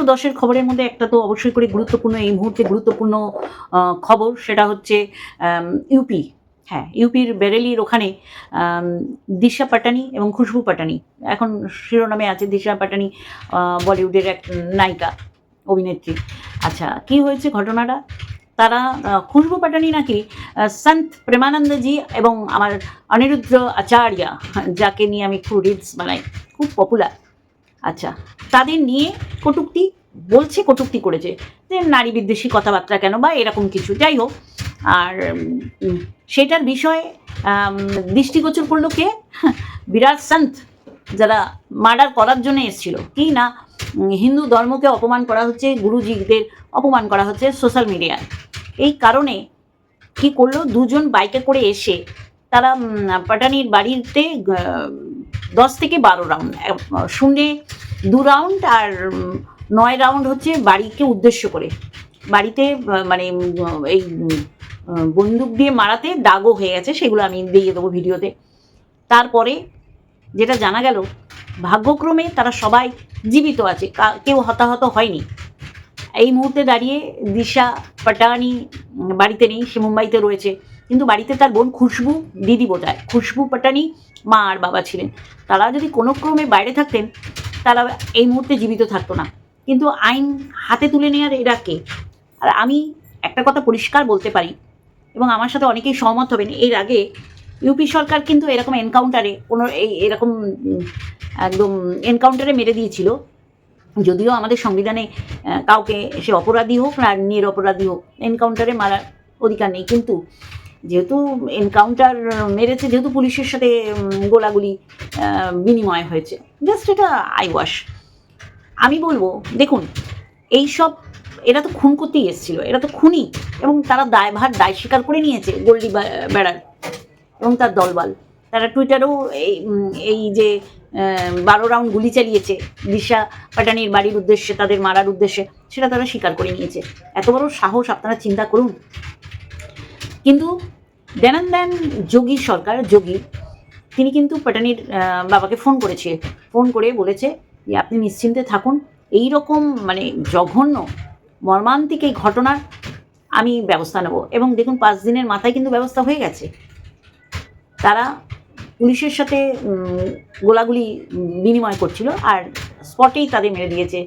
ও দশের খবরের মধ্যে একটা তো অবশ্যই করে গুরুত্বপূর্ণ এই মুহূর্তে গুরুত্বপূর্ণ খবর, সেটা হচ্ছে ইউপি হ্যাঁ ইউপির বেরেলির ওখানে দিশা পাটানি এবং খুশবু পাটানি। এখন শিরোনামে আছে দিশা পাটানি বলিউডের এক নায়িকা, অভিনেত্রী। আচ্ছা কি হয়েছে ঘটনাটা? তারা খুশবু পাটানি নাকি সন্ত প্রেমানন্দজি এবং আমার অনিরুদ্ধ আচার্য, যাকে নিয়ে আমি খুব রিলস বানাই। খুব পপুলার আচ্ছা তাদের নিয়ে কটুক্তি, বলছে কটুক্তি করেছে যে নারী বিদ্বেষী কথাবার্তা কেন বা এরকম কিছু, যাই হোক। আর সেটার বিষয়ে দৃষ্টিগোচর করল কে? বিরাট সন্ত, যারা মার্ডার করার জন্য এসেছিল। কি না হিন্দু ধর্মকে অপমান করা হচ্ছে, গুরুজিদের অপমান করা হচ্ছে সোশ্যাল মিডিয়ায়। এই কারণে কি করল? দুজন বাইকে করে এসে তারা পাটানির বাড়িতে দশ থেকে বারো রাউন্ড শূন্যে দু রাউন্ড আর নয় রাউন্ড হচ্ছে বাড়িকে উদ্দেশ্য করে। বাড়িতে মানে এই বন্দুক দিয়ে মারাতে দাগও হয়ে গেছে, সেগুলো আমি দিয়ে দেবো ভিডিওতে। তারপরে যেটা জানা গেল, ভাগ্যক্রমে তারা সবাই জীবিত আছে কেউ হতাহত হয়নি। এই মুহূর্তে দাঁড়িয়ে দিশা, পাটানি বাড়িতে নেই, সে মুম্বাইতে রয়েছে। কিন্তু বাড়িতে তার বোন খুশবু দিদি বোধহয়। খুশবু পাটানি মা আর বাবা ছিলেন। তারা যদি কোনো ক্রমে বাইরে থাকতেন, তারা এই মুহূর্তে জীবিত থাকতো না। কিন্তু আইন হাতে তুলে নেওয়ার এরা কে? আর আমি একটা কথা পরিষ্কার বলতে পারি, এবং আমার সাথে অনেকেই সহমত হবেন, এর আগে ইউপি সরকার কিন্তু এরকম এনকাউন্টারে কোনো এই এরকম একদম এনকাউন্টারে মেরে দিয়েছিল। যদিও আমাদের সংবিধানে কাউকে সে অপরাধী হোক না নিরপরাধী হোক এনকাউন্টারে মারার অধিকার নেই। কিন্তু যেহেতু এনকাউন্টার মেরেছে, যেহেতু পুলিশের সাথে গোলাগুলি বিনিময় হয়েছে। জাস্ট এটা আই ওয়াশ আমি বলব, দেখুন এই সব এরা তো খুন করতেই এসেছিল, এরা তো খুনি, এবং তারা দায়ভার, দায় স্বীকার করে নিয়েছে গোল্ডি বেড়ার এবং তার দলবল। তারা টুইটারেও এই এই যে বারো রাউন্ড গুলি চালিয়েছে, দিশা পাটানির বাড়ির উদ্দেশ্যে, তাদের মারার উদ্দেশ্যে, সেটা তারা স্বীকার করে নিয়েছে। এত বড় সাহস আপনারা চিন্তা করুন। কিন্তু দেনান দেন যোগী, সরকার যোগী, তিনি কিন্তু পাটানির বাবাকে ফোন করেছে। ফোন করে বলেছে যে, আপনি নিশ্চিন্তে থাকুন। এই রকম মানে জঘন্য, মর্মান্তিক এই ঘটনার আমি ব্যবস্থা নেব। এবং দেখুন, পাঁচ দিনের মাথায় কিন্তু ব্যবস্থা হয়ে গেছে। তারা পুলিশের সাথে গোলাগুলি বিনিময় করছিল আর স্পটেই তাদের মেরে দিয়েছে।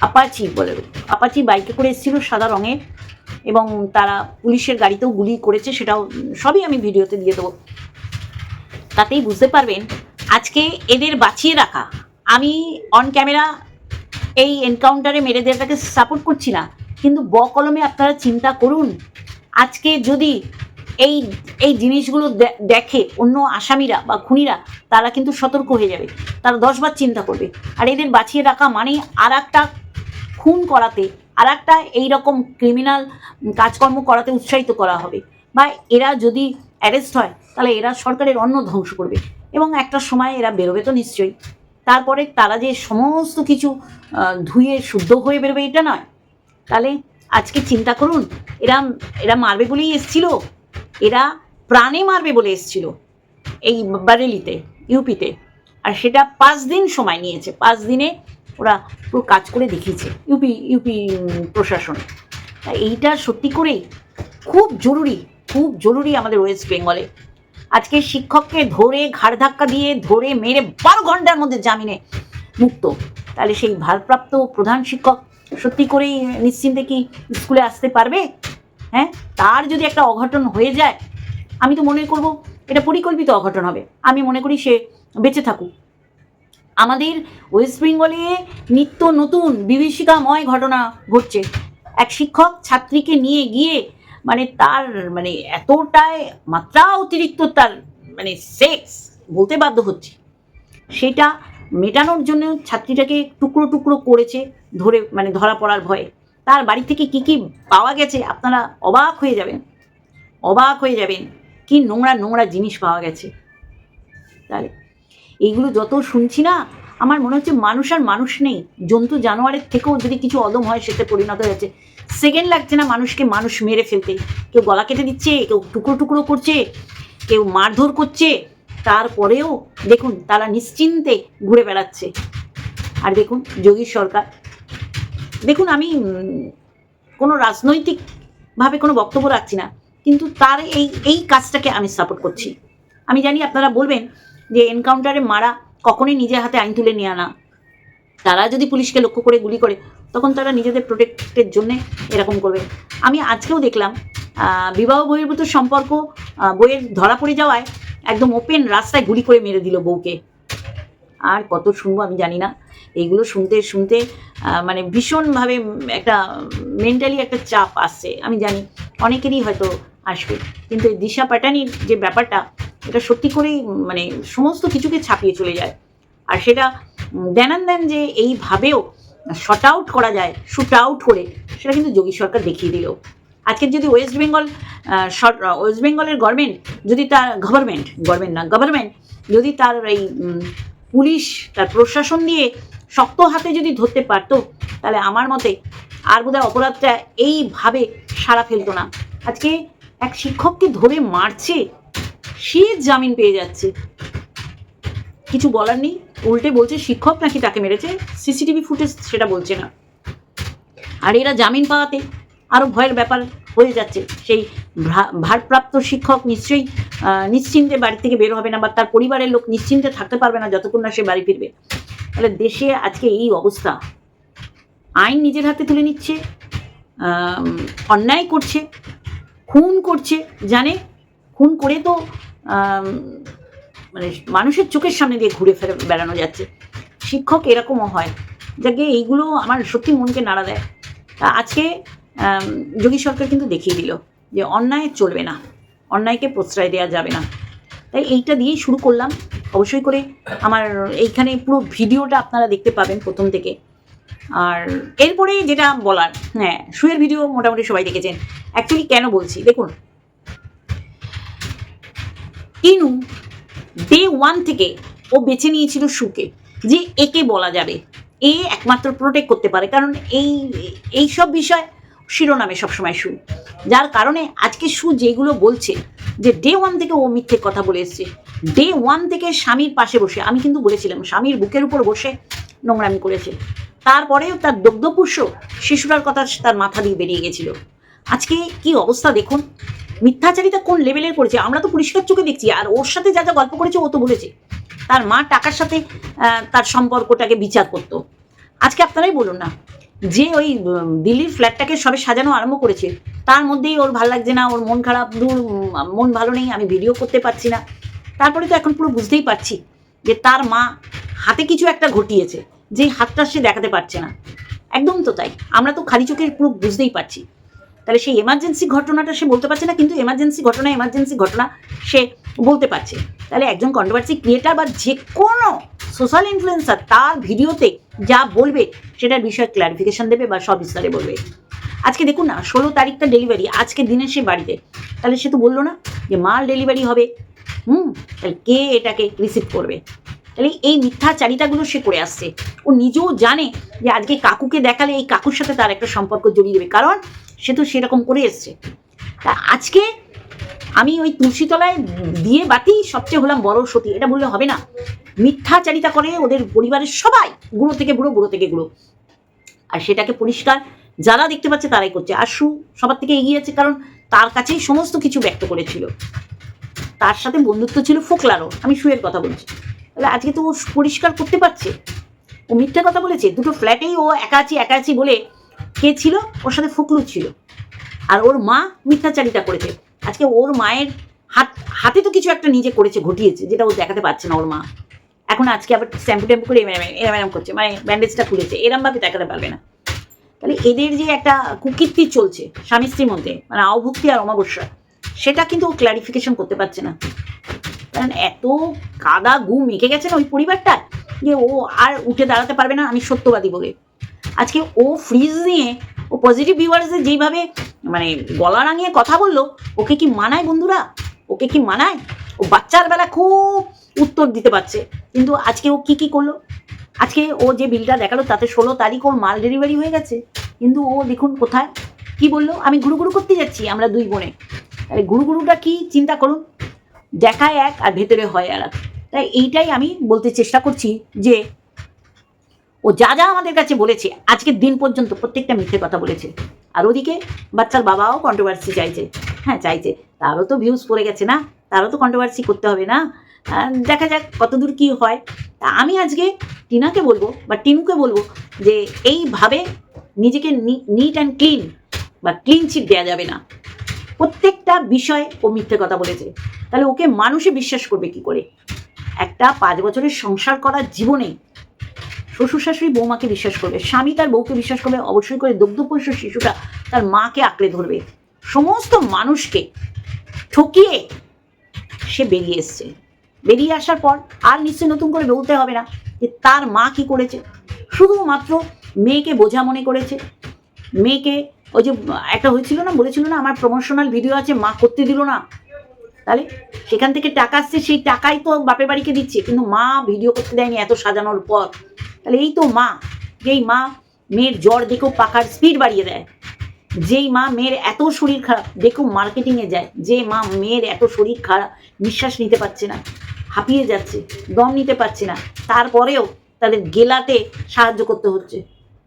আপাচি বলে, আপাচি বাইকে করে এসেছিল সাদা রঙের। এবং তারা পুলিশের গাড়িতেও গুলি করেছে, সেটাও সবই আমি ভিডিওতে দিয়ে দেবো। তাতেই বুঝতে পারবেন, আজকে এদের বাঁচিয়ে রাখা। আমি অন ক্যামেরা এই এনকাউন্টারে মেরে দেওয়াটাকে সাপোর্ট করছি না, কিন্তু ব কলমে আপনারা চিন্তা করুন, আজকে যদি এই এই জিনিসগুলো দেখে অন্য আসামিরা বা খুনিরা, তারা কিন্তু সতর্ক হয়ে যাবে, তারা দশবার চিন্তা করবে। আর এদের বাঁচিয়ে রাখা মানে আর একটা খুন করাতে আর একটা এইরকম ক্রিমিনাল কাজকর্ম করাতে উৎসাহিত করা হবে। বা এরা যদি অ্যারেস্ট হয়, তাহলে এরা সরকারের অন্ন ধ্বংস করবে এবং একটা সময় এরা বেরোবে তো নিশ্চয়ই। তারপরে তারা যে সমস্ত কিছু ধুয়ে শুদ্ধ হয়ে বেরোবে এটা নয়। তাহলে আজকে চিন্তা করুন, এরা এরা মারবে বলেই এসছিল? এরা প্রাণে মারবে বলে এসছিল এই বারেলিতে, ইউপিতে। আর সেটা পাঁচ দিন সময় নিয়েছে। পাঁচ দিনে ওরা পুরো কাজ করে দেখিয়েছে, ইউপি ইউপি প্রশাসন। এইটা সত্যি করেই খুব জরুরি খুব জরুরি আমাদের ওয়েস্ট বেঙ্গলে আজকে শিক্ষককে ধরে ঘাড় ধাক্কা দিয়ে ধরে মেরে বারো ঘণ্টার মধ্যে জামিনে মুক্ত। তাহলে সেই ভারপ্রাপ্ত প্রধান শিক্ষক সত্যি করেই নিশ্চিন্তে কি স্কুলে আসতে পারবে? হ্যাঁ? তার যদি একটা অঘটন হয়ে যায়, আমি তো মনে করব এটা পরিকল্পিত অঘটন হবে। আমি মনে করি সে বেঁচে থাকুক। আমাদের ওয়েস্ট বেঙ্গলে নিত্য নতুন বিভীষিকাময় ঘটনা ঘটছে। এক শিক্ষক ছাত্রীকে নিয়ে গিয়ে মানে তার মানে এতটাই মাত্রা অতিরিক্ত তার মানে সেক্স বলতে বাধ্য হচ্ছে। সেটা মেটানোর জন্য ছাত্রীটাকে টুকরো টুকরো করেছে ধরে মানে ধরা পড়ার ভয়ে। তার বাড়ি থেকে কি কি পাওয়া গেছে আপনারা অবাক হয়ে যাবেন। অবাক হয়ে যাবেন কি নোংরা নোংরা জিনিস পাওয়া গেছে। তাহলে এইগুলো যত শুনছি না, আমার মনে হচ্ছে মানুষ আর মানুষ নেই। জন্তু জানোয়ারের থেকেও যদি কিছু অদম হয় সেটা পরিণত হয়েছে সেকেন্ড লাগছে না মানুষকে মানুষ মেরে ফেলতে। কেউ গলা কেটে দিচ্ছে, কেউ টুকরো টুকরো করছে, কেউ মারধর করছে। তারপরেও দেখুন, তারা নিশ্চিন্তে ঘুরে বেড়াচ্ছে। আর দেখুন যোগী সরকার। দেখুন, আমি কোনো রাজনৈতিকভাবে কোনো বক্তব্য রাখছি না, কিন্তু তার এই এই কাজটাকে আমি সাপোর্ট করছি। আমি জানি আপনারা বলবেন যে এনকাউন্টারে মারা কখনোই নিজের হাতে আইন তুলে নিয়ে আনা। তারা যদি পুলিশকে লক্ষ্য করে গুলি করে, তখন তারা নিজেদের প্রোটেক্টের জন্যে এরকম করবে। আমি আজকেও দেখলাম বিবাহ বহির্ভূত সম্পর্ক বইয়ের ধরা পড়ে যাওয়ায় একদম ওপেন রাস্তায় গুলি করে মেরে দিল বউকে। আর কত শুনব আমি জানি না। এইগুলো শুনতে শুনতে মানে ভীষণভাবে একটা মেন্টালি একটা চাপ আসছে। আমি জানি অনেকেরই হয়তো আসবে। কিন্তু এই দিশা প্যাটার্নির যে ব্যাপারটা এটা সত্যি করেই মানে সমস্ত কিছুকে ছাপিয়ে চলে যায়। আর সেটা দেনান দেন যে এইভাবেও শর্ট আউট করা যায় শুট আউট করে, সেটা কিন্তু যোগী সরকার দেখিয়ে দিল। আজকের যদি ওয়েস্ট বেঙ্গল ওয়েস্ট বেঙ্গলের গভর্নমেন্ট যদি তার গভর্নমেন্ট গভর্নমেন্ট না গভর্নমেন্ট যদি তার এই পুলিশ, তার প্রশাসন দিয়ে শক্ত হাতে যদি ধরতে পারতো, তাহলে আমার মতে আর বোধহয় অপরাধটা এইভাবে সারা ফেলতো না। আজকে এক শিক্ষককে ধরে মারছে সে জামিন পেয়ে যাচ্ছে। কিছু বলার নেই। উল্টে বলছে, শিক্ষক নাকি তাকে মেরেছে? সিসিটিভি ফুটেজ সেটা বলছে না। আর এরা জামিন পাওয়াতে আরও ভয়ের ব্যাপার হয়ে যাচ্ছে। সেই ভারপ্রাপ্ত শিক্ষক নিশ্চয়ই নিশ্চিন্তে বাড়ি থেকে বের হবে না বা তার পরিবারের লোক নিশ্চিন্তে থাকতে পারবে না যতক্ষণ না সে বাড়ি ফিরবে। তাহলে দেশে আজকে এই অবস্থা। আইন নিজের হাতে তুলে নিচ্ছে অন্যায় করছে, খুন করছে, জানে? খুন করে তো মানে মানুষের চোখের সামনে দিয়ে ঘুরে ফেরে, বেড়ানো যাচ্ছে। শিক্ষক এরকমও হয়, যাকে এইগুলো আমার সত্যি মনকে নাড়া দেয়। তা আজকে যোগী সরকার কিন্তু দেখিয়ে দিল যে অন্যায় চলবে না, অন্যায়কে প্রশ্রয় দেওয়া যাবে না। তাই এইটা দিয়েই শুরু করলাম। অবশ্যই করে আমার এইখানে পুরো ভিডিওটা আপনারা দেখতে পাবেন প্রথম থেকে। আর এরপরে যেটা বলার হ্যাঁ শুয়ের ভিডিও মোটামুটি সবাই দেখেছেন। অ্যাকচুয়ালি কেন বলছি? দেখুন ইনু ডে ওয়ান থেকে ও বেছে নিয়েছিল সুকে, যে একে বলা যাবে। এ একমাত্র প্রোটেক্ট করতে পারে, কারণ এই এই সব বিষয় শিরোনামে সবসময় সু। যার কারণে আজকে সু যেগুলো বলছে, যে ডে ওয়ান থেকে ও মিথ্যে কথা বলে এসছে, ডে ওয়ান থেকে স্বামীর পাশে বসে, আমি কিন্তু বলেছিলাম, স্বামীর বুকের উপর বসে নোংরামি করেছে। তারপরেও তার দগ্ধপুষ্য শিশুরার কথা তার মাথা দিয়ে বেরিয়ে গেছিল। আজকে কি অবস্থা দেখুন? মিথ্যাচারিতা কোন লেভেলের করেছে? আমরা তো পরিষ্কার চোখে দেখছি। আর ওর সাথে যা যা গল্প করেছে, ও তো বলেছে। তার মা টাকার সাথে তার সম্পর্কটাকে বিচার করতো। আজকে আপনারাই বলুন না, যে ওই দিল্লির ফ্ল্যাটটাকে সবে সাজানো আরম্ভ করেছে, তার মধ্যেই ওর ভালো লাগছে না, ওর মন খারাপ দূর মন ভালো নেই, আমি ভিডিও করতে পারছি না। তারপরে তো এখন পুরো বুঝতেই পারছি যে তার মা হাতে কিছু একটা ঘটিয়েছে যে হাতটা সে দেখাতে পারছে না। একদম তো তাই। আমরা তো খালি চোখে পুরো বুঝতেই পারছি। তাহলে সেই এমার্জেন্সি ঘটনাটা সে বলতে পারছে না, কিন্তু এমার্জেন্সি ঘটনা এমার্জেন্সি ঘটনা সে বলতে পারছে। তাহলে একজন কন্ট্রোভার্সি ক্রিয়েটার বা যে কোনো সোশ্যাল ইনফ্লুয়েন্সার তার ভিডিওতে যা বলবে, সেটার বিষয়ে ক্লারিফিকেশন দেবে বা সব সবিস্তারে বলবে। আজকে দেখুন না, ষোলো তারিখটা ডেলিভারি আজকে দিনে সে বাড়িতে। তাহলে সে তো বলল না যে মাল ডেলিভারি হবে। হুম, তাহলে কে এটাকে রিসিভ করবে? তাহলে এই মিথ্যা মিথ্যাচারিতাগুলো সে করে আসছে। ও নিজেও জানে যে আজকে কাকুকে দেখালে এই কাকুর সাথে তার একটা সম্পর্ক জড়িয়ে দেবে। কারণ সে তো সেরকম করে এসছে। তা আজকে আমি ওই তুলসীতলায় দিয়ে বাতি সবচেয়ে হলাম বড় সতী। এটা বললে হবে না। মিথ্যাচারিতা করে ওদের পরিবারের সবাই গুঁড়ো থেকে বুড়ো বুড়ো থেকে গুঁড়ো। আর সেটাকে পরিষ্কার যারা দেখতে পাচ্ছে তারাই করছে। আর সু সবার থেকে এগিয়ে আছে কারণ তার কাছেই সমস্ত কিছু ব্যক্ত করেছিল। তার সাথে বন্ধুত্ব ছিল ফোকলারও। আমি সুয়ের কথা বলছি। তাহলে আজকে তো ও পরিষ্কার করতে পারছে। ও মিথ্যা কথা বলেছে। দুটো ফ্ল্যাটেই ও একা আছি একা আছি বলে কে ছিল? ওর সাথে ফকলু ছিল। আর ওর মা মিথ্যাচারিতা করেছে। আজকে ওর মায়ের হাত, হাতে তো কিছু একটা নিজে করেছে, ঘটিয়েছে, যেটা ও দেখাতে পারছে না ওর মা। এখন আজকে আবার শ্যাম্পু ট্যাম্পু করে এরম, এরম- করছে মানে ব্যান্ডেজটা খুলেছে। এরমভাবে দেখাতে পারবে না। তাহলে এদের যে একটা কুকীর্তি চলছে স্বামী স্ত্রীর মধ্যে মানে অভুক্তি আর অমাবস্যা, সেটা কিন্তু ও ক্লারিফিকেশন করতে পারছে না। কারণ এত কাদা গু মেখে গেছে না ওই পরিবারটা? যে ও আর উঠে দাঁড়াতে পারবে না, আমি সত্যবাদী বলে। আজকে ও ফ্রিজ নিয়ে, ও পজিটিভ ভিউয়ার্সদের যেইভাবে মানে গলা রাঙিয়ে কথা বলল, ওকে কি মানায় বন্ধুরা? ওকে কি মানায়? ও বাচ্চার বেলা খুব উত্তর দিতে পারছে। কিন্তু আজকে ও কি কি করল? আজকে ও যে বিলটা দেখাল, তাতে ষোলো তারিখ ওর মাল ডেলিভারি হয়ে গেছে। কিন্তু ও দেখুন কোথায়, কি বলল? আমি গুরু গুরু করতে যাচ্ছি, আমরা দুই বোনে। তাহলে গুরু গুরুটা কি? চিন্তা করুন। দেখায় এক আর ভেতরে হয় আর তাই এইটাই আমি বলতে চেষ্টা করছি যে ও যা যা আমাদের কাছে বলেছে, আজকের দিন পর্যন্ত প্রত্যেকটা মিথ্যে কথা বলেছে। আর ওদিকে বাচ্চার বাবাও কন্ট্রোভার্সি চাইছে। হ্যাঁ চাইছে। তারও তো ভিউজ পড়ে গেছে না। তারও তো কন্ট্রোভার্সি করতে হবে না। দেখা যাক কতদূর কি হয়। তা আমি আজকে টিনাকে বলব বা টিনুকে বলব যে এইভাবে নিজেকে নিট অ্যান্ড ক্লিন বা ক্লিন চিট দেওয়া যাবে না। প্রত্যেকটা বিষয়ে ও মিথ্যে কথা বলেছে। তাহলে ওকে মানুষে বিশ্বাস করবে কি করে? একটা পাঁচ বছরের সংসার করার জীবনে শ্বশুর শাশুড়ি বৌমাকে বিশ্বাস করবে, স্বামী তার বউকে বিশ্বাস করবে, অবশ্যই করে দুগ্ধপোষ্য শিশুটা তার মাকে আঁকড়ে ধরবে। সমস্ত মানুষকে ঠকিয়ে সে বেরিয়ে এসছে। বেরিয়ে আসার পর আর নিশ্চয়ই নতুন করে বলতে হবে না যে তার মা কি করেছে। শুধুমাত্র মেয়েকে বোঝা মনে করেছে। মেয়েকে ওই যে একটা হয়েছিল না, বলেছিল না, আমার প্রমোশনাল ভিডিও আছে, মা করতে দিল না। তাহলে সেখান থেকে টাকা আসছে সেই টাকাই তো বাপের বাড়িকে দিচ্ছে। কিন্তু মা ভিডিও করতে দেয়নি এত সাজানোর পর। তাহলে এই তো মা, যেই মা মেয়ের জ্বর দেখেও পাখার স্পিড বাড়িয়ে দেয়। যেই মা মেয়ের এত শরীর খারাপ দেখেও মার্কেটিংয়ে যায়, যে মা মেয়ের এত শরীর খারাপ, নিঃশ্বাস নিতে পারছে না, হাঁপিয়ে যাচ্ছে, দম নিতে পারছে না, তারপরেও তাদের গেলাতে সাহায্য করতে হচ্ছে।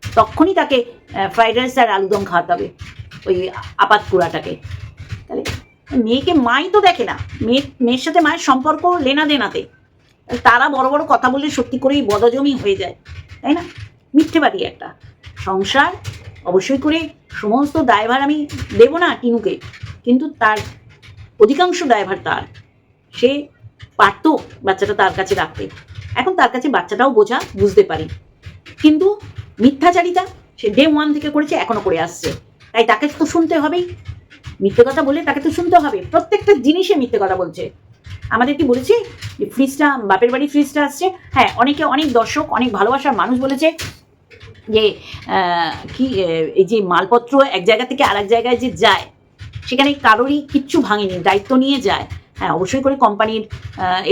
তখনই তাকে ফ্রাইড রাইস আর আলুদম খাওয়াতে হবে, ওই আপাত কুড়াটাকে তাহলে মেয়েকে মাই তো দেখে না। মেয়ে, মেয়ের সাথে মায়ের সম্পর্ক লেনা দেনাতে। তারা বড় বড় কথা বলে সত্যি করেই বদজমি হয়ে যায়, তাই না? মিথ্যে মিথ্যেবাদী একটা। সংসার অবশ্যই করে সমস্ত দায়ভার আমি দেবো না টিনুকে, কিন্তু তার অধিকাংশ দায়ভার তার। সে পারতো বাচ্চাটা তার কাছে রাখতে। এখন তার কাছে বাচ্চাটাও বোঝা বুঝতে পারি। কিন্তু মিথ্যাচারিতা সে ডে ওয়ান থেকে করেছে, এখনও করে আসছে। তাই তাকে তো শুনতে হবেই। মিথ্যে কথা বলে তাকে তো শুনতে হবে। প্রত্যেকটা জিনিসে মিথ্যে কথা বলছে। আমাদের কি বলেছি? যে ফ্রিজটা, বাপের বাড়ি ফ্রিজটা আসছে। হ্যাঁ অনেকে অনেক দর্শক, অনেক ভালোবাসার মানুষ বলেছে যে কি এই যে মালপত্র এক জায়গা থেকে আরেক জায়গায় যে যায়, সেখানে কারোরই কিচ্ছু ভাঙেনি, দায়িত্ব নিয়ে যায়। হ্যাঁ অবশ্যই করে কোম্পানির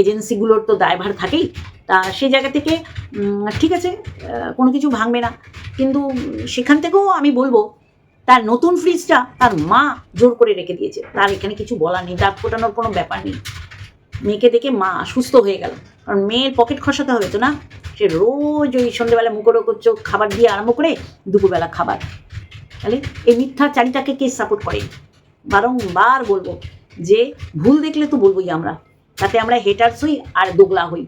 এজেন্সিগুলোর তো দায়ভার থাকেই। তা সেই জায়গা থেকে ঠিক আছে কোনো কিছু ভাঙবে না। কিন্তু সেখান থেকেও আমি বলব তার নতুন ফ্রিজটা তার মা জোর করে রেখে দিয়েছে। তার এখানে কিছু বলার নেই, দাঁত ফোটানোর কোনো ব্যাপার নেই। মেয়েকে দেখে মা সুস্থ হয়ে গেল। কারণ মেয়ের পকেট খসাতে হবে তো না? সে রোজ ওই সন্ধ্যেবেলা মুখরো করছ খাবার দিয়ে আরম্ভ করে দুপুরবেলা খাবার। তাহলে এই মিথ্যা চারিটাকে কে সাপোর্ট করে? বারংবার বলব যে ভুল দেখলে তো বলবোই আমরা। তাতে আমরা হেটার্স হই আর দোগলা হই।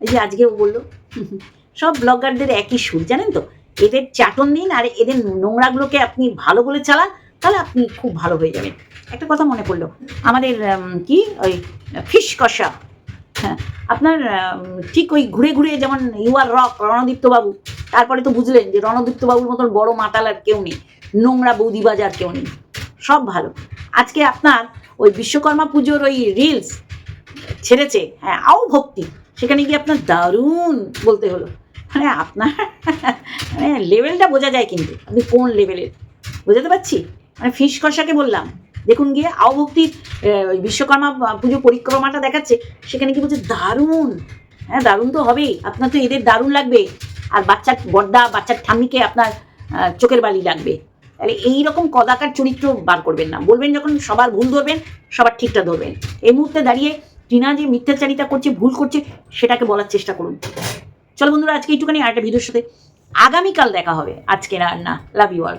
এই যে আজকেও বলল, সব ব্লগারদের একই সুর, জানেন তো? এদের চাটন দিন আর এদের নোংরাগুলোকে আপনি ভালো বলে চালান, তাহলে আপনি খুব ভালো হয়ে যাবেন। একটা কথা মনে পড়ল, আমাদের কি? ওই ফিশ কষা। হ্যাঁ আপনার ঠিক ওই ঘুরে ঘুরে যেমন ইউ আর রক রণদীপ্তবাবু তারপরে তো বুঝলেন যে রণদীপ্তবাবুর মতন বড় মাতাল আর কেউ নেই, নোংরা বৌদিবাজ আর কেউ নেই, সব ভালো। আজকে আপনার ওই বিশ্বকর্মা পুজোর ওই রিলস ছেড়েছে হ্যাঁ আও ভক্তি, সেখানে গিয়ে আপনার দারুণ বলতে হলো। মানে আপনার মানে লেভেলটা বোঝা যায় কিন্তু। আপনি কোন লেভেলের বোঝাতে পারছি? মানে ফিস কষাকে বললাম। দেখুন গিয়ে আওভক্তির ওই বিশ্বকর্মা পুজো পরিক্রমাটা দেখাচ্ছে, সেখানে কি বলছে দারুণ। হ্যাঁ দারুণ তো হবেই। আপনার তো এদের দারুণ লাগবে। আর বাচ্চার বর্দা, বাচ্চার ঠাম্মিকে আপনার চোখের বালি লাগবে। তাহলে এই রকম কদাকার চরিত্র বার করবেন না। বলবেন যখন সবার ভুল ধরবেন, সবার ঠিকটা ধরবেন। এই মুহূর্তে দাঁড়িয়ে টিনা যে মিথ্যাচারিতা করছে, ভুল করছে, সেটাকে বলার চেষ্টা করুন। চলো বন্ধুরা, আজকে একটুখানি আর একটা ভিডিওর সাথে আগামীকাল দেখা হবে। আজকে আর না লাভ ইউ অল